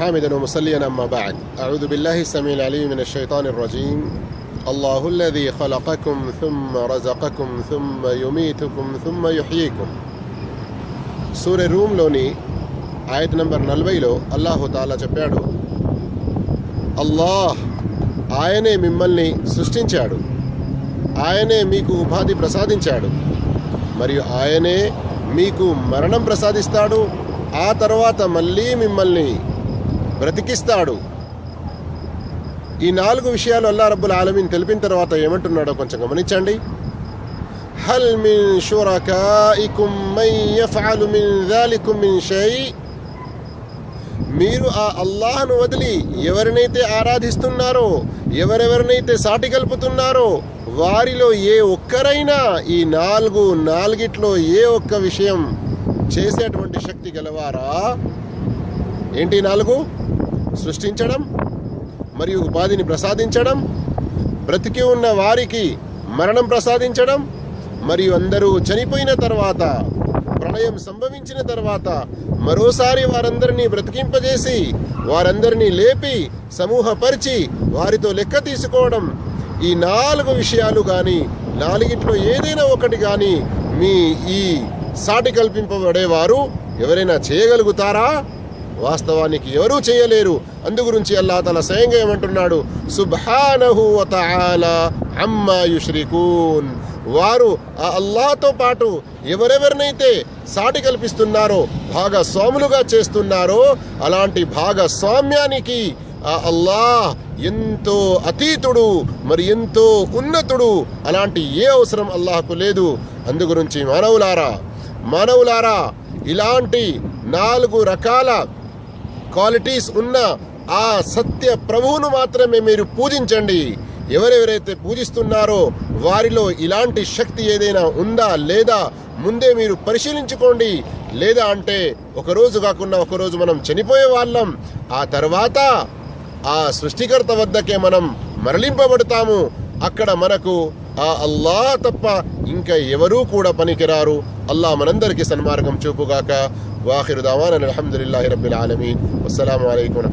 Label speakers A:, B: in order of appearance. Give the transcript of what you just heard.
A: حامدا ومصليا أما بعد أعوذ بالله السميع العليم من الشيطان الرجيم الله الذي خلقكم ثم رزقكم ثم يميتكم ثم يحييكم సూర్య రూమ్లోని ఆయత number నలభైలో అల్లాహు తాలా చెప్పాడు అల్లాహ్ ఆయనే మిమ్మల్ని సృష్టించాడు ఆయనే మీకు ఉపాధి ప్రసాదించాడు మరియు ఆయనే మీకు మరణం ప్రసాదిస్తాడు ఆ తర్వాత మళ్ళీ మిమ్మల్ని బ్రతికిస్తాడు. ఈ నాలుగు విషయాలు అల్లా రబ్బుల్ ఆలమీన్ తెలిపిన తర్వాత ఏమంటున్నాడో కొంచెం గమనించండి. హల్ మిన్ షురకాయికుం మిన్ షై మీరు ఆ అల్లాహ్ను వదిలి ఎవరినైతే ఆరాధిస్తున్నారో ఎవరెవరినైతే సాటి కలుపుతున్నారో వారిలో ఏ ఒక్కరైనా ఈ నాలుగు నాలుగిట్లో ఏ ఒక్క విషయం చేసేటువంటి శక్తి గలవారా? ఏంటి నాలుగు? సృష్టించడం మరియు ఉపాధిని ప్రసాదించడం బ్రతికి ఉన్న వారికి మరణం ప్రసాదించడం మరియు అందరూ చనిపోయిన తర్వాత ప్రళయం సంభవించిన తర్వాత మరోసారి వారందరినీ బ్రతికింపజేసి వారందరినీ లేపి సమూహపరిచి వారితో లెక్క తీసుకోవడం ఈ నాలుగు విషయాలు కానీ నాలుగిట్లో ఏదైనా ఒకటి కానీ మీ ఈ సాటి కల్పింపబడేవారు ఎవరైనా చేయగలుగుతారా? వాస్తవానికి ఎవరూ చేయలేరు. అందుగురించి అల్లా తన స్వయంగా ఏమంటున్నాడు? సుబ్హానహు వతఆలా అమ్మా యుష్రికూన్. వారు ఆ అల్లాతో పాటు ఎవరెవరినైతే సాటి కల్పిస్తున్నారో భాగస్వాములుగా చేస్తున్నారో అలాంటి భాగస్వామ్యానికి ఆ అల్లాహ్ ఎంతో అతీతుడు మరి ఎంతో ఉన్నతుడు అలాంటి ఏ అవసరం అల్లాహకు లేదు. అందుగురించి మానవులారా మానవులారా ఇలాంటి నాలుగు రకాల క్వాలిటీస్ ఉన్న ఆ సత్య ప్రభువును మాత్రమే మీరు పూజించండి. ఎవరెవరైతే పూజిస్తున్నారో వారిలో ఇలాంటి శక్తి ఏదైనా ఉందా లేదా ముందే మీరు పరిశీలించుకోండి. లేదా అంటే ఒకరోజు కాకుండా ఒకరోజు మనం చనిపోయే వాళ్ళం. ఆ తర్వాత ఆ సృష్టికర్త వద్దకే మనం మరలింపబడతాము. అక్కడ మనకు ఆ అల్లా తప్ప ఇంకా ఎవరూ కూడా పనికిరారు. అల్లాహ్ మనందరికీ సన్మార్గం చూపుగాక. వాఖిరు దావాన్ అల్హమ్దులిల్లాహి రబ్బిల్ ఆలమీన్. అస్సలం అలైకుం